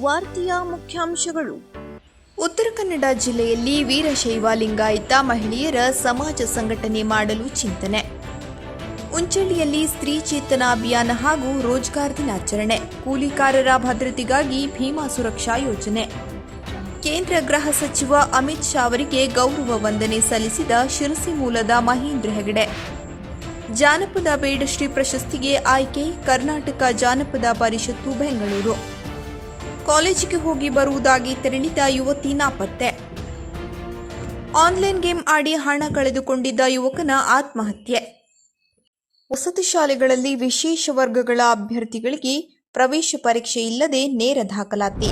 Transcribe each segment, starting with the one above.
ವಾರ್ತೆಯ ಮುಖ್ಯಾಂಶಗಳು. ಉತ್ತರ ಕನ್ನಡ ಜಿಲ್ಲೆಯಲ್ಲಿ ವೀರಶೈವ ಲಿಂಗಾಯತ ಮಹಿಳೆಯರ ಸಮಾಜ ಸಂಘಟನೆ ಮಾಡಲು ಚಿಂತನೆ. ಉಂಚಳ್ಳಿಯಲ್ಲಿ ಸ್ತ್ರೀ ಚೇತನ ಅಭಿಯಾನ ಹಾಗೂ ರೋಜ್ಗಾರ್ ದಿನಾಚರಣೆ, ಕೂಲಿಕಾರರ ಭದ್ರತೆಗಾಗಿ ಭೀಮಾ ಸುರಕ್ಷಾ ಯೋಜನೆ. ಕೇಂದ್ರ ಗೃಹ ಸಚಿವ ಅಮಿತ್ ಶಾ ಅವರಿಗೆ ಗೌರವ ವಂದನೆ ಸಲ್ಲಿಸಿದ ಶಿರಸಿ ಮೂಲದ ಮಹೇಂದ್ರ ಹೆಗಡೆ. ಜಾನಪದ ಬೇಡಶ್ರೀ ಪ್ರಶಸ್ತಿಗೆ ಆಯ್ಕೆ, ಕರ್ನಾಟಕ ಜಾನಪದ ಪರಿಷತ್ತು ಬೆಂಗಳೂರು. ಕಾಲೇಜಿಗೆ ಹೋಗಿ ಬರುವುದಾಗಿ ತೆರಳಿದ ಯುವತಿ ನಾಪತ್ತೆ. ಆನ್ಲೈನ್ ಗೇಮ್ ಆಡಿ ಹಣ ಕಳೆದುಕೊಂಡಿದ್ದ ಯುವಕನ ಆತ್ಮಹತ್ಯೆ. ವಸತಿ ಶಾಲೆಗಳಲ್ಲಿ ವಿಶೇಷ ವರ್ಗಗಳ ಅಭ್ಯರ್ಥಿಗಳಿಗೆ ಪ್ರವೇಶ ಪರೀಕ್ಷೆ ಇಲ್ಲದೆ ನೇರ ದಾಖಲಾತಿ.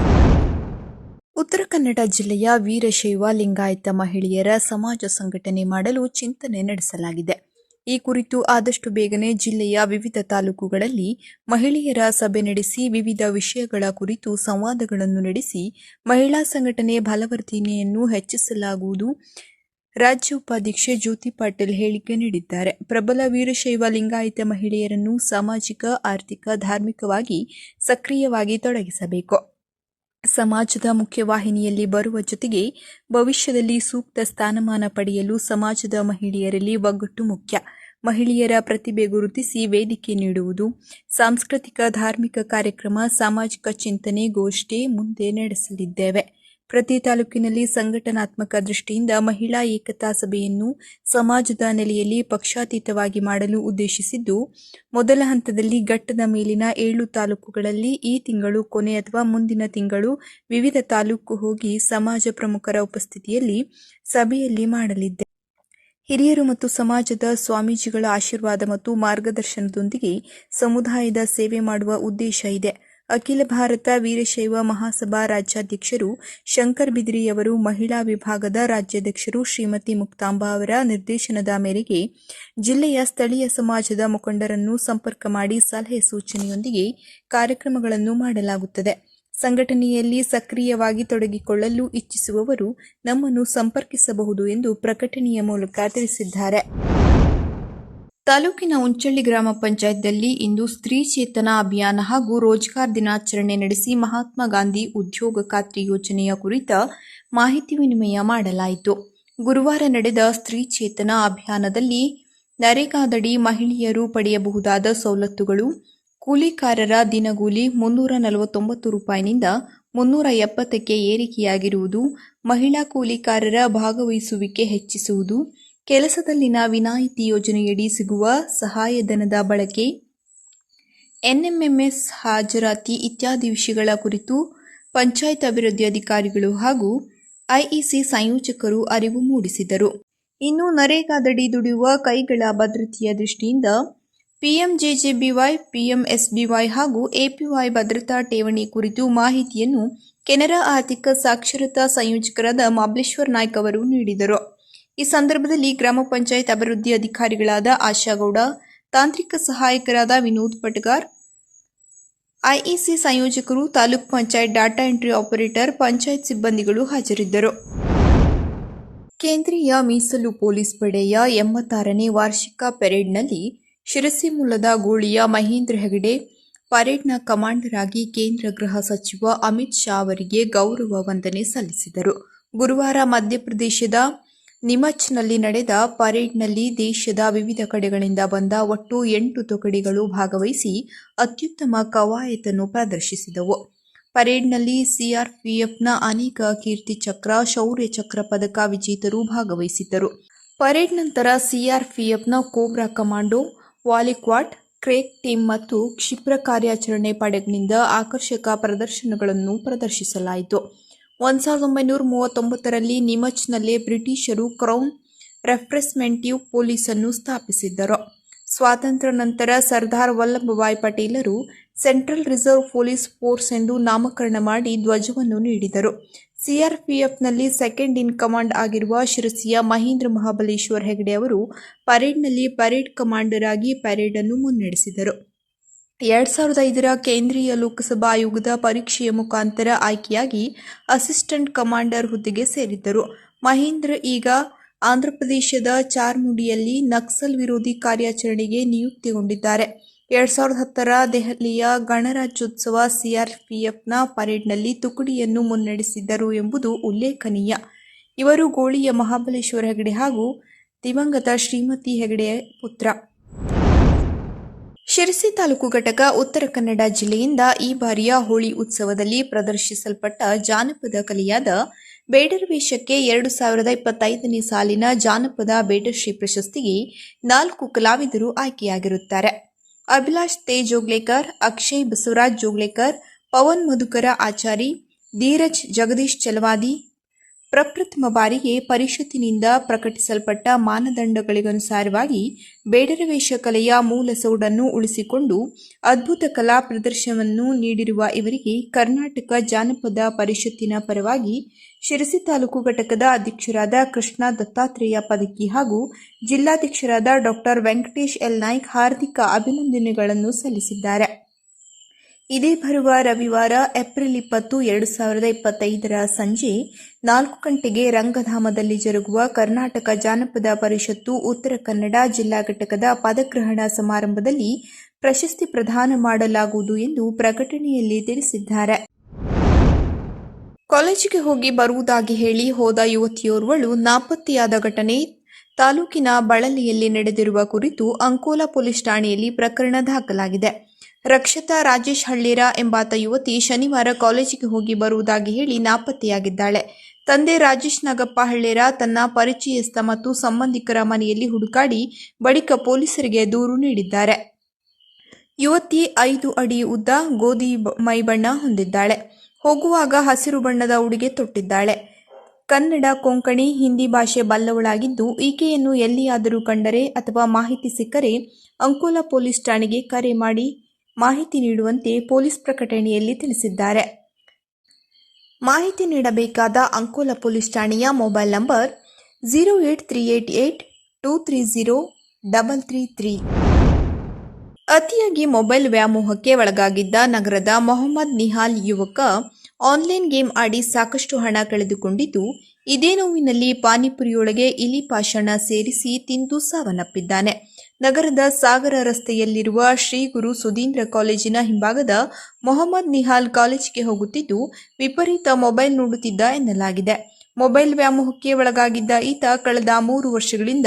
ಉತ್ತರ ಕನ್ನಡ ಜಿಲ್ಲೆಯ ವೀರಶೈವ ಲಿಂಗಾಯತ ಮಹಿಳೆಯರ ಸಮಾಜ ಸಂಘಟನೆ ಮಾಡಲು ಚಿಂತನೆ ನಡೆಸಲಾಗಿದೆ. ಈ ಕುರಿತು ಆದಷ್ಟು ಬೇಗನೆ ಜಿಲ್ಲೆಯ ವಿವಿಧ ತಾಲೂಕುಗಳಲ್ಲಿ ಮಹಿಳೆಯರ ಸಭೆ ನಡೆಸಿ ವಿವಿಧ ವಿಷಯಗಳ ಕುರಿತು ಸಂವಾದಗಳನ್ನು ನಡೆಸಿ ಮಹಿಳಾ ಸಂಘಟನೆ ಬಲವರ್ಧನೆಯನ್ನು ಹೆಚ್ಚಿಸಲಾಗುವುದು. ರಾಜ್ಯ ಉಪಾಧ್ಯಕ್ಷೆ ಜ್ಯೋತಿ ಪಾಟೀಲ್ ಹೇಳಿಕೆ ನೀಡಿದ್ದಾರೆ. ಪ್ರಬಲ ವೀರಶೈವ ಲಿಂಗಾಯತ ಮಹಿಳೆಯರನ್ನು ಸಾಮಾಜಿಕ, ಆರ್ಥಿಕ, ಧಾರ್ಮಿಕವಾಗಿ ಸಕ್ರಿಯವಾಗಿ ತೊಡಗಿಸಬೇಕು. ಸಮಾಜದ ಮುಖ್ಯವಾಹಿನಿಯಲ್ಲಿ ಬರುವ ಜೊತೆಗೆ ಭವಿಷ್ಯದಲ್ಲಿ ಸೂಕ್ತ ಸ್ಥಾನಮಾನ ಪಡೆಯಲು ಸಮಾಜದ ಮಹಿಳೆಯರಲ್ಲಿ ಒಗ್ಗಟ್ಟು ಮುಖ್ಯ. ಮಹಿಳೆಯರ ಪ್ರತಿಭೆ ಗುರುತಿಸಿ ವೇದಿಕೆ ನೀಡುವುದು, ಸಾಂಸ್ಕೃತಿಕ, ಧಾರ್ಮಿಕ ಕಾರ್ಯಕ್ರಮ, ಸಾಮಾಜಿಕ ಚಿಂತನೆ, ಗೋಷ್ಠಿ ಮುಂದೆ ನಡೆಸಲಿದ್ದೇವೆ. ಪ್ರತಿ ತಾಲೂಕಿನಲ್ಲಿ ಸಂಘಟನಾತ್ಮಕ ದೃಷ್ಟಿಯಿಂದ ಮಹಿಳಾ ಏಕತಾ ಸಭೆಯನ್ನು ಸಮಾಜದ ನೆಲೆಯಲ್ಲಿ ಪಕ್ಷಾತೀತವಾಗಿ ಮಾಡಲು ಉದ್ದೇಶಿಸಿದ್ದು, ಮೊದಲ ಹಂತದಲ್ಲಿ ಘಟ್ಟದ ಮೇಲಿನ ಏಳು ತಾಲೂಕುಗಳಲ್ಲಿ ಈ ತಿಂಗಳು ಕೊನೆ ಅಥವಾ ಮುಂದಿನ ತಿಂಗಳು ವಿವಿಧ ತಾಲೂಕು ಹೋಗಿ ಸಮಾಜ ಪ್ರಮುಖರ ಉಪಸ್ಥಿತಿಯಲ್ಲಿ ಸಭೆಯಲ್ಲಿ ಮಾಡಲಿದ್ದೆ. ಹಿರಿಯರು ಮತ್ತು ಸಮಾಜದ ಸ್ವಾಮೀಜಿಗಳ ಆಶೀರ್ವಾದ ಮತ್ತು ಮಾರ್ಗದರ್ಶನದೊಂದಿಗೆ ಸಮುದಾಯದ ಸೇವೆ ಮಾಡುವ ಉದ್ದೇಶ ಇದೆ. ಅಖಿಲ ಭಾರತ ವೀರಶೈವ ಮಹಾಸಭಾ ರಾಜ್ಯಾಧ್ಯಕ್ಷರು ಶಂಕರ್ ಬಿದ್ರಿಯವರು ಮಹಿಳಾ ವಿಭಾಗದ ರಾಜ್ಯಾಧ್ಯಕ್ಷರು ಶ್ರೀಮತಿ ಮುಕ್ತಾಂಬಾ ಅವರ ನಿರ್ದೇಶನದ ಮೇರೆಗೆ ಜಿಲ್ಲೆಯ ಸ್ಥಳೀಯ ಸಮಾಜದ ಮುಖಂಡರನ್ನು ಸಂಪರ್ಕ ಮಾಡಿ ಸಲಹೆ ಸೂಚನೆಯೊಂದಿಗೆ ಕಾರ್ಯಕ್ರಮಗಳನ್ನು ಮಾಡಲಾಗುತ್ತದೆ. ಸಂಘಟನೆಯಲ್ಲಿ ಸಕ್ರಿಯವಾಗಿ ತೊಡಗಿಕೊಳ್ಳಲು ಇಚ್ಛಿಸುವವರು ನಮ್ಮನ್ನು ಸಂಪರ್ಕಿಸಬಹುದು ಎಂದು ಪ್ರಕಟಣೆಯ ಮೂಲಕ ತಿಳಿಸಿದ್ದಾರೆ. ತಾಲೂಕಿನ ಉಂಚಳ್ಳಿ ಗ್ರಾಮ ಪಂಚಾಯತ್ನಲ್ಲಿ ಇಂದು ಸ್ತ್ರೀ ಚೇತನ ಅಭಿಯಾನ ಹಾಗೂ ರೋಜ್ಗಾರ್ ದಿನಾಚರಣೆ ನಡೆಸಿ ಮಹಾತ್ಮ ಗಾಂಧಿ ಉದ್ಯೋಗ ಖಾತ್ರಿ ಯೋಜನೆಯ ಕುರಿತ ಮಾಹಿತಿ ವಿನಿಮಯ ಮಾಡಲಾಯಿತು. ಗುರುವಾರ ನಡೆದ ಸ್ತ್ರೀ ಚೇತನ ಅಭಿಯಾನದಲ್ಲಿ ನರೇಗಾದಡಿ ಮಹಿಳೆಯರು ಪಡೆಯಬಹುದಾದ ಸವಲತ್ತುಗಳು, ಕೂಲಿಕಾರರ ದಿನಗೂಲಿ ಮುನ್ನೂರ ನಲವತ್ತೊಂಬತ್ತು ರೂಪಾಯಿನಿಂದ ಮುನ್ನೂರ ಎಪ್ಪತ್ತಕ್ಕೆ ಏರಿಕೆಯಾಗಿರುವುದು, ಮಹಿಳಾ ಕೂಲಿಕಾರರ ಭಾಗವಹಿಸುವಿಕೆ ಹೆಚ್ಚಿಸುವುದು ಕೆಲಸದಲ್ಲಿನ ವಿನಾಯಿತಿ ಯೋಜನೆಯಡಿ ಸಿಗುವ ಸಹಾಯಧನದ ಬಳಕೆ, ಎನ್ಎಂಎಂಎಸ್ ಹಾಜರಾತಿ ಇತ್ಯಾದಿ ವಿಷಯಗಳ ಕುರಿತು ಪಂಚಾಯತ್ ಅಭಿವೃದ್ಧಿ ಅಧಿಕಾರಿಗಳು ಹಾಗೂ ಐಇಸಿ ಸಂಯೋಜಕರು ಅರಿವು ಮೂಡಿಸಿದರು. ಇನ್ನು ನರೇಗಾದಡಿ ದುಡಿಯುವ ಕೈಗಳ ಭದ್ರತೆಯ ದೃಷ್ಟಿಯಿಂದ ಪಿಎಂಜೆಜೆಬಿವೈ, ಪಿಎಂಎಸ್ಬಿವೈ ಹಾಗೂ ಎಪಿವೈ ಭದ್ರತಾ ಠೇವಣಿ ಕುರಿತು ಮಾಹಿತಿಯನ್ನು ಕೆನರಾ ಆರ್ಥಿಕ ಸಾಕ್ಷರತಾ ಸಂಯೋಜಕರಾದ ಮಾಬ್ಲೇಶ್ವರ್ ನಾಯ್ಕ್ ಅವರು ನೀಡಿದರು. ಈ ಸಂದರ್ಭದಲ್ಲಿ ಗ್ರಾಮ ಪಂಚಾಯತ್ ಅಭಿವೃದ್ಧಿ ಅಧಿಕಾರಿಗಳಾದ ಆಶಾಗೌಡ, ತಾಂತ್ರಿಕ ಸಹಾಯಕರಾದ Vinod Patgar, IEC ಸಂಯೋಜಕರು, taluk panchayat data entry operator, panchayat ಸಿಬ್ಬಂದಿಗಳು ಹಾಜರಿದ್ದರು. ಕೇಂದ್ರೀಯ ಮೀಸಲು ಪೊಲೀಸ್ ಪಡೆಯ ಎಂಬತ್ತಾರನೇ ವಾರ್ಷಿಕ ಪೆರೇಡ್ನಲ್ಲಿ ಶಿರಸಿ ಮೂಲದ ಗೋಳಿಯ ಮಹೇಂದ್ರ ಹೆಗಡೆ, ಪರೇಡ್ನ ಕಮಾಂಡರ್ ಆಗಿ ಕೇಂದ್ರ ಗೃಹ ಸಚಿವ ಅಮಿತ್ ಶಾ ಅವರಿಗೆ ಗೌರವ ವಂದನೆ ಸಲ್ಲಿಸಿದರು. ಗುರುವಾರ ಮಧ್ಯಪ್ರದೇಶದ ನಿಮಚ್ನಲ್ಲಿ ನಡೆದ ಪರೇಡ್ನಲ್ಲಿ ದೇಶದ ವಿವಿಧ ಕಡೆಗಳಿಂದ ಬಂದ ಒಟ್ಟು ಎಂಟು ತುಕಡಿಗಳು ಭಾಗವಹಿಸಿ ಅತ್ಯುತ್ತಮ ಕವಾಯತನ್ನು ಪ್ರದರ್ಶಿಸಿದವು. ಪರೇಡ್ನಲ್ಲಿ ಸಿಆರ್ಪಿಎಫ್ನ ಅನೇಕ ಕೀರ್ತಿ ಚಕ್ರ, ಶೌರ್ಯ ಚಕ್ರ ಪದಕ ವಿಜೇತರು ಭಾಗವಹಿಸಿದ್ದರು. ಪರೇಡ್ ನಂತರ ಸಿಆರ್ಪಿಎಫ್ನ ಕೋಬ್ರಾ ಕಮಾಂಡೋ ವಾಲಿಕ್ವಾಟ್ ಕ್ರೇಕ್ ಟೀಮ್ ಮತ್ತು ಕ್ಷಿಪ್ರ ಕಾರ್ಯಾಚರಣೆ ಪಡೆಗಳಿಂದ ಆಕರ್ಷಕ ಪ್ರದರ್ಶನಗಳನ್ನು ಪ್ರದರ್ಶಿಸಲಾಯಿತು. ಒಂದು ಸಾವಿರದ ಒಂಬೈನೂರ ಮೂವತ್ತೊಂಬತ್ತರಲ್ಲಿ ನಿಮಚ್ನಲ್ಲೇ ಬ್ರಿಟಿಷರು ಕ್ರೌನ್ ರೆಫ್ರೆಸ್ಮೆಂಟಿವ್ ಪೊಲೀಸನ್ನು ಸ್ಥಾಪಿಸಿದ್ದರು. ಸ್ವಾತಂತ್ರ್ಯ ನಂತರ ಸರ್ದಾರ್ ವಲ್ಲಭಭಾಯ್ ಪಟೇಲರು ಸೆಂಟ್ರಲ್ ರಿಸರ್ವ್ ಪೊಲೀಸ್ ಫೋರ್ಸ್ ಎಂದು ನಾಮಕರಣ ಮಾಡಿ ಧ್ವಜವನ್ನು ನೀಡಿದರು. ಸಿಆರ್ಪಿಎಫ್ನಲ್ಲಿ ಸೆಕೆಂಡ್ ಇನ್ ಕಮಾಂಡ್ ಆಗಿರುವ ಶಿರಸಿಯ ಮಹೇಂದ್ರ ಮಹಾಬಲೇಶ್ವರ್ ಹೆಗಡೆ ಅವರು ಪರೇಡ್ನಲ್ಲಿ ಪರೇಡ್ ಕಮಾಂಡರ್ ಆಗಿ ಪರೇಡ್ ಅನ್ನು ಮುನ್ನಡೆಸಿದರು. ಎರಡ್ ಸಾವಿರದ ಐದರ ಕೇಂದ್ರೀಯ ಲೋಕಸಭಾ ಆಯೋಗದ ಪರೀಕ್ಷೆಯ ಮುಖಾಂತರ ಆಯ್ಕೆಯಾಗಿ ಅಸಿಸ್ಟೆಂಟ್ ಕಮಾಂಡರ್ ಹುದ್ದೆಗೆ ಸೇರಿದ್ದರು. ಮಹೇಂದ್ರ ಈಗ ಆಂಧ್ರಪ್ರದೇಶದ ಚಾರ್ಮುಡಿಯಲ್ಲಿ ನಕ್ಸಲ್ ವಿರೋಧಿ ಕಾರ್ಯಾಚರಣೆಗೆ ನಿಯುಕ್ತಿಗೊಂಡಿದ್ದಾರೆ. ಎರಡ್ ಸಾವಿರದ ಹತ್ತರ ದೆಹಲಿಯ ಗಣರಾಜ್ಯೋತ್ಸವ ಸಿಆರ್ಪಿಎಫ್ನ ಪರೇಡ್ನಲ್ಲಿ ತುಕಡಿಯನ್ನು ಮುನ್ನಡೆಸಿದ್ದರು ಎಂಬುದು ಉಲ್ಲೇಖನೀಯ. ಇವರು ಗೋಳಿಯ ಮಹಾಬಲೇಶ್ವರ ಹೆಗಡೆ ಹಾಗೂ ದಿವಂಗತ ಶ್ರೀಮತಿ ಹೆಗಡೆಯ ಪುತ್ರ. ಶಿರಸಿ ತಾಲೂಕು ಘಟಕ ಉತ್ತರ ಕನ್ನಡ ಜಿಲ್ಲೆಯಿಂದ ಈ ಬಾರಿಯ ಹೋಳಿ ಉತ್ಸವದಲ್ಲಿ ಪ್ರದರ್ಶಿಸಲ್ಪಟ್ಟ ಜಾನಪದ ಕಲೆಯಾದ ಬೇಡರ್ ವೇಷಕ್ಕೆ ಎರಡು ಸಾವಿರದ ಇಪ್ಪತ್ತೈದನೇ ಸಾಲಿನ ಜಾನಪದ ಬೇಡಶ್ರೀ ಪ್ರಶಸ್ತಿಗೆ ನಾಲ್ಕು ಕಲಾವಿದರು ಆಯ್ಕೆಯಾಗಿರುತ್ತಾರೆ. ಅಭಿಲಾಷ್ ತೇ ಜೋಗ್ಲೇಕರ್, ಅಕ್ಷಯ್ ಬಸವರಾಜ್ ಜೋಗ್ಲೇಕರ್, ಪವನ್ ಮಧುಕರ ಆಚಾರಿ, ಧೀರಜ್ ಜಗದೀಶ್ ಚಲವಾದಿ ಪ್ರಪ್ರಥಮ ಬಾರಿಗೆ ಪರಿಷತ್ತಿನಿಂದ ಪ್ರಕಟಿಸಲ್ಪಟ್ಟ ಮಾನದಂಡಗಳಿಗನುಸಾರವಾಗಿ ಬೇಡರ ವೇಷ ಕಲೆಯ ಮೂಲ ಸೌಡನ್ನು ಉಳಿಸಿಕೊಂಡು ಅದ್ಭುತ ಕಲಾ ಪ್ರದರ್ಶನವನ್ನು ನೀಡಿರುವ ಇವರಿಗೆ ಕರ್ನಾಟಕ ಜಾನಪದ ಪರಿಷತ್ತಿನ ಪರವಾಗಿ ಶಿರಸಿ ತಾಲೂಕು ಘಟಕದ ಅಧ್ಯಕ್ಷರಾದ ಕೃಷ್ಣ ದತ್ತಾತ್ರೇಯ ಪದಕಿ ಹಾಗೂ ಜಿಲ್ಲಾಧ್ಯಕ್ಷರಾದ ಡಾಕ್ಟರ್ ವೆಂಕಟೇಶ್ ಎಲ್ ನಾಯ್ಕ್ ಹಾರ್ದಿಕ ಅಭಿನಂದನೆಗಳನ್ನು ಸಲ್ಲಿಸಿದ್ದಾರೆ. ಇದೇ ಬರುವ ರವಿವಾರ, ಏಪ್ರಿಲ್ ಇಪ್ಪತ್ತು, ಎರಡು ಸಾವಿರದ ಇಪ್ಪತ್ತೈದರ ಸಂಜೆ ನಾಲ್ಕು ಗಂಟೆಗೆ ರಂಗಧಾಮದಲ್ಲಿ ಜರುಗುವ ಕರ್ನಾಟಕ ಜಾನಪದ ಪರಿಷತ್ತು ಉತ್ತರ ಕನ್ನಡ ಜಿಲ್ಲಾ ಘಟಕದ ಪದಗ್ರಹಣ ಸಮಾರಂಭದಲ್ಲಿ ಪ್ರಶಸ್ತಿ ಪ್ರದಾನ ಮಾಡಲಾಗುವುದು ಎಂದು ಪ್ರಕಟಣೆಯಲ್ಲಿ ತಿಳಿಸಿದ್ದಾರೆ. ಕಾಲೇಜಿಗೆ ಹೋಗಿ ಬರುವುದಾಗಿ ಹೇಳಿ ಹೋದ ಯುವತಿಯೋರ್ವಳು ನಾಪತ್ತೆಯಾದ ಘಟನೆ ತಾಲೂಕಿನ ಬಳಲಿಯಲ್ಲಿ ನಡೆದಿರುವ ಕುರಿತು ಅಂಕೋಲಾ ಪೊಲೀಸ್ ಠಾಣೆಯಲ್ಲಿ ಪ್ರಕರಣ ದಾಖಲಾಗಿದೆ. ರಕ್ಷತಾ ರಾಜೇಶ್ ಹಳ್ಳಿರ ಎಂಬಾತ ಯುವತಿ ಶನಿವಾರ ಕಾಲೇಜಿಗೆ ಹೋಗಿ ಬರುವುದಾಗಿ ಹೇಳಿ ನಾಪತ್ತೆಯಾಗಿದ್ದಾಳೆ. ತಂದೆ ರಾಜೇಶ್ ನಾಗಪ್ಪ ಹಳ್ಳೇರ ತನ್ನ ಪರಿಚಯಸ್ಥ ಮತ್ತು ಸಂಬಂಧಿಕರ ಮನೆಯಲ್ಲಿ ಹುಡುಕಾಡಿ ಬಳಿಕ ಪೊಲೀಸರಿಗೆ ದೂರು ನೀಡಿದ್ದಾರೆ. ಯುವತಿ ಐದು ಅಡಿ ಉದ್ದ ಗೋಧಿ ಮೈಬಣ್ಣ ಹೊಂದಿದ್ದಾಳೆ. ಹೋಗುವಾಗ ಹಸಿರು ಬಣ್ಣದ ಉಡುಗೆ ತೊಟ್ಟಿದ್ದಾಳೆ. ಕನ್ನಡ, ಕೊಂಕಣಿ, ಹಿಂದಿ ಭಾಷೆ ಬಲ್ಲವಳಾಗಿದ್ದು ಈಕೆಯನ್ನು ಎಲ್ಲಿಯಾದರೂ ಕಂಡರೆ ಅಥವಾ ಮಾಹಿತಿ ಸಿಕ್ಕರೆ ಅಂಕೋಲಾ ಪೊಲೀಸ್ ಠಾಣೆಗೆ ಕರೆ ಮಾಡಿ ಮಾಹಿತಿ ನೀಡುವಂತೆ ಪೊಲೀಸ್ ಪ್ರಕಟಣೆಯಲ್ಲಿ ತಿಳಿಸಿದ್ದಾರೆ. ಮಾಹಿತಿ ನೀಡಬೇಕಾದ ಅಂಕೋಲ ಪೊಲೀಸ್ ಠಾಣೆಯ mobile number zero eight three eight eight two three zero double three three. ಅತಿಯಾಗಿ ಮೊಬೈಲ್ ವ್ಯಾಮೋಹಕ್ಕೆ ಒಳಗಾಗಿದ್ದ ನಗರದ ಮೊಹಮ್ಮದ್ ನಿಹಾಲ್ ಯುವಕ ಆನ್ಲೈನ್ ಗೇಮ್ ಆಡಿ ಸಾಕಷ್ಟು ಹಣ ಕಳೆದುಕೊಂಡಿದ್ದು, ಇದೇ ನೋವಿನಲ್ಲಿ ಪಾನಿಪುರಿಯೊಳಗೆ ಇಲಿ ಪಾಷಾಣ ಸೇರಿಸಿ ತಿಂದು ಸಾವನ್ನಪ್ಪಿದ್ದಾನೆ. ನಗರದ ಸಾಗರ ರಸ್ತೆಯಲ್ಲಿರುವ ಶ್ರೀ ಗುರು ಸುಧೀಂದ್ರ ಕಾಲೇಜಿನ ಹಿಂಭಾಗದ ಮೊಹಮ್ಮದ್ ನಿಹಾಲ್ ಕಾಲೇಜಿಗೆ ಹೋಗುತ್ತಿದ್ದು, ವಿಪರೀತ ಮೊಬೈಲ್ ನೋಡುತ್ತಿದ್ದ ಎನ್ನಲಾಗಿದೆ. ಮೊಬೈಲ್ ವ್ಯಾಮೋಹಕ್ಕೆ ಒಳಗಾಗಿದ್ದ ಈತ ಕಳೆದ ಮೂರು ವರ್ಷಗಳಿಂದ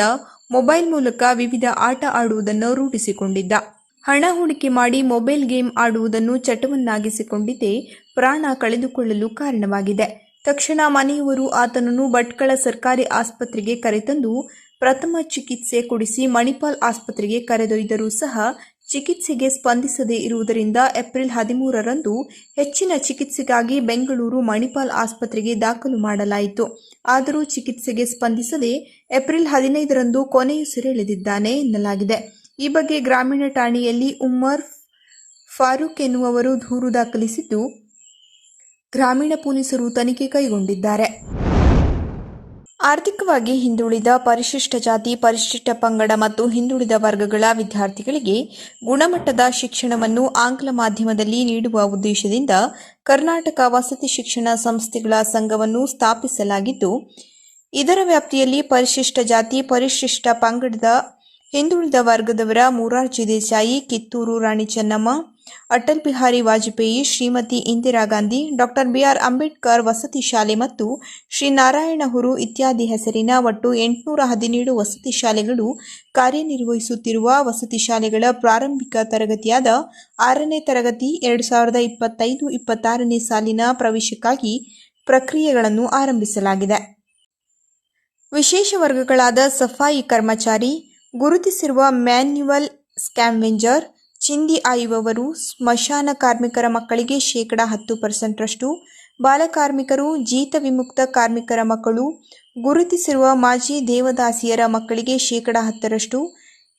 ಮೊಬೈಲ್ ಮೂಲಕ ವಿವಿಧ ಆಟ ಆಡುವುದನ್ನು ರೂಢಿಸಿಕೊಂಡಿದ್ದ. ಹಣ ಹೂಡಿಕೆ ಮಾಡಿ ಮೊಬೈಲ್ ಗೇಮ್ ಆಡುವುದನ್ನು ಚಟವನ್ನಾಗಿಸಿಕೊಂಡಿದ್ದೇ ಪ್ರಾಣ ಕಳೆದುಕೊಳ್ಳಲು ಕಾರಣವಾಗಿದೆ. ತಕ್ಷಣ ಮನೆಯವರು ಆತನನ್ನು ಭಟ್ಕಳ ಸರ್ಕಾರಿ ಆಸ್ಪತ್ರೆಗೆ ಕರೆತಂದು ಪ್ರಥಮ ಚಿಕಿತ್ಸೆ ಕೊಡಿಸಿ ಮಣಿಪಾಲ್ ಆಸ್ಪತ್ರೆಗೆ ಕರೆದೊಯ್ದರೂ ಸಹ ಚಿಕಿತ್ಸೆಗೆ ಸ್ಪಂದಿಸದೇ ಇರುವುದರಿಂದ ಏಪ್ರಿಲ್ ಹದಿಮೂರರಂದು ಹೆಚ್ಚಿನ ಚಿಕಿತ್ಸೆಗಾಗಿ ಬೆಂಗಳೂರು ಮಣಿಪಾಲ್ ಆಸ್ಪತ್ರೆಗೆ ದಾಖಲು ಮಾಡಲಾಯಿತು. ಆದರೂ ಚಿಕಿತ್ಸೆಗೆ ಸ್ಪಂದಿಸದೆ ಏಪ್ರಿಲ್ ಹದಿನೈದರಂದು ಕೊನೆಯುಸಿರೆಳೆದಿದ್ದಾನೆ ಎನ್ನಲಾಗಿದೆ. ಈ ಬಗ್ಗೆ ಗ್ರಾಮೀಣ ಠಾಣೆಯಲ್ಲಿ ಉಮ್ಮರ್ ಫಾರೂಕ್ ಎನ್ನುವವರು ದೂರು ದಾಖಲಿಸಿದ್ದು ಗ್ರಾಮೀಣ ಪೊಲೀಸರು ತನಿಖೆ ಕೈಗೊಂಡಿದ್ದಾರೆ. ಆರ್ಥಿಕವಾಗಿ ಹಿಂದುಳಿದ ಪರಿಶಿಷ್ಟ ಜಾತಿ, ಪರಿಶಿಷ್ಟ ಪಂಗಡ ಮತ್ತು ಹಿಂದುಳಿದ ವರ್ಗಗಳ ವಿದ್ಯಾರ್ಥಿಗಳಿಗೆ ಗುಣಮಟ್ಟದ ಶಿಕ್ಷಣವನ್ನು ಆಂಗ್ಲ ಮಾಧ್ಯಮದಲ್ಲಿ ನೀಡುವ ಉದ್ದೇಶದಿಂದ ಕರ್ನಾಟಕ ವಸತಿ ಶಿಕ್ಷಣ ಸಂಸ್ಥೆಗಳ ಸಂಘವನ್ನು ಸ್ಥಾಪಿಸಲಾಗಿದ್ದು, ಇದರ ವ್ಯಾಪ್ತಿಯಲ್ಲಿ ಪರಿಶಿಷ್ಟ ಜಾತಿ, ಪರಿಶಿಷ್ಟ ಪಂಗಡದ ಹಿಂದುಳಿದ ವರ್ಗದವರ Morarji Desai, Kittur Rani Chennamma, Atal Bihari Vajpayee, Shrimati Indira Gandhi, doctor B R Ambedkar ವಸತಿ ಶಾಲೆ ಮತ್ತು ಶ್ರೀ ನಾರಾಯಣಹುರು ಇತ್ಯಾದಿ ಹೆಸರಿನ ಒಟ್ಟು ಎಂಟುನೂರ ಹದಿನೇಳು ವಸತಿ ಶಾಲೆಗಳು ಕಾರ್ಯನಿರ್ವಹಿಸುತ್ತಿರುವ ವಸತಿ ಶಾಲೆಗಳ ಪ್ರಾರಂಭಿಕ ತರಗತಿಯಾದ ಆರನೇ ತರಗತಿ ಎರಡು ಸಾವಿರದ ಇಪ್ಪತ್ತೈದು ಇಪ್ಪತ್ತಾರನೇ ಸಾಲಿನ ಪ್ರವೇಶಕ್ಕಾಗಿ ಪ್ರಕ್ರಿಯೆಗಳನ್ನು ಆರಂಭಿಸಲಾಗಿದೆ. ವಿಶೇಷ ವರ್ಗಗಳಾದ ಸಫಾಯಿ ಕರ್ಮಚಾರಿ ಗುರುತಿಸಿರುವ ಮ್ಯಾನ್ಯುವಲ್ ಸ್ಕ್ಯಾಮ್ವೆಂಜರ್ ಚಿಂದಿ ಆಯುವವರು ಸ್ಮಶಾನ ಕಾರ್ಮಿಕರ ಮಕ್ಕಳಿಗೆ ಶೇಕಡ ಹತ್ತು ಪರ್ಸೆಂಟ್ರಷ್ಟು. ಬಾಲಕಾರ್ಮಿಕರು ಜೀತ ವಿಮುಕ್ತ ಕಾರ್ಮಿಕರ ಮಕ್ಕಳು, ಗುರುತಿಸಿರುವ ಮಾಜಿ ದೇವದಾಸಿಯರ ಮಕ್ಕಳಿಗೆ ಶೇಕಡ ಹತ್ತರಷ್ಟು.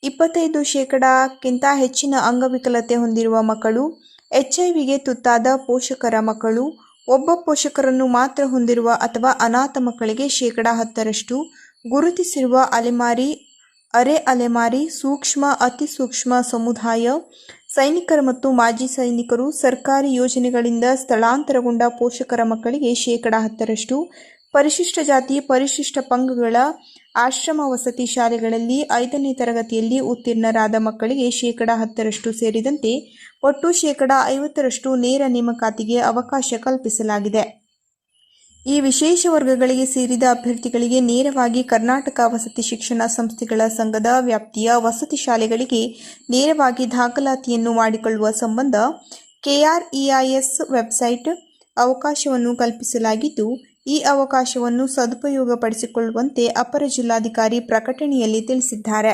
ಇಪ್ಪತ್ತೈದು ಶೇಕಡಕ್ಕಿಂತ ಹೆಚ್ಚಿನ ಅಂಗವಿಕಲತೆ ಹೊಂದಿರುವ ಮಕ್ಕಳು ಎಚ್ಐವಿಗೆ ತುತ್ತಾದ ಪೋಷಕರ ಮಕ್ಕಳು, ಒಬ್ಬ ಪೋಷಕರನ್ನು ಮಾತ್ರ ಹೊಂದಿರುವ ಅಥವಾ ಅನಾಥ ಮಕ್ಕಳಿಗೆ ಶೇಕಡ ಹತ್ತರಷ್ಟು. ಗುರುತಿಸಿರುವ ಅಲೆಮಾರಿ ಅರೆ ಅಲೆಮಾರಿ ಸೂಕ್ಷ್ಮ, ಅತಿ ಸೂಕ್ಷ್ಮ ಸಮುದಾಯ, ಸೈನಿಕರು ಮತ್ತು ಮಾಜಿ ಸೈನಿಕರು ಸರ್ಕಾರಿ ಯೋಜನೆಗಳಿಂದ ಸ್ಥಳಾಂತರಗೊಂಡ ಪೋಷಕರ ಮಕ್ಕಳಿಗೆ ಶೇಕಡ ಹತ್ತರಷ್ಟು. ಪರಿಶಿಷ್ಟ ಜಾತಿ, ಪರಿಶಿಷ್ಟ ಪಂಗಗಳ ಆಶ್ರಮ ವಸತಿ ಶಾಲೆಗಳಲ್ಲಿ ಐದನೇ ತರಗತಿಯಲ್ಲಿ ಉತ್ತೀರ್ಣರಾದ ಮಕ್ಕಳಿಗೆ ಶೇಕಡ ಹತ್ತರಷ್ಟು ಸೇರಿದಂತೆ ಒಟ್ಟು ಶೇಕಡ ಐವತ್ತರಷ್ಟು ನೇರ ನೇಮಕಾತಿಗೆ ಅವಕಾಶ ಕಲ್ಪಿಸಲಾಗಿದೆ. ಈ ವಿಶೇಷ ವರ್ಗಗಳಿಗೆ ಸೇರಿದ ಅಭ್ಯರ್ಥಿಗಳಿಗೆ ನೇರವಾಗಿ ಕರ್ನಾಟಕ ವಸತಿ ಶಿಕ್ಷಣ ಸಂಸ್ಥೆಗಳ ಸಂಘದ ವ್ಯಾಪ್ತಿಯ ವಸತಿ ಶಾಲೆಗಳಿಗೆ ನೇರವಾಗಿ ದಾಖಲಾತಿಯನ್ನು ಮಾಡಿಕೊಳ್ಳುವ ಸಂಬಂಧ ಕೆಆರ್ಇಐಎಸ್ ವೆಬ್ಸೈಟ್ ಅವಕಾಶವನ್ನು ಕಲ್ಪಿಸಲಾಗಿದ್ದು, ಈ ಅವಕಾಶವನ್ನು ಸದುಪಯೋಗಪಡಿಸಿಕೊಳ್ಳುವಂತೆ ಅಪರ ಜಿಲ್ಲಾಧಿಕಾರಿ ಪ್ರಕಟಣೆಯಲ್ಲಿ ತಿಳಿಸಿದ್ದಾರೆ.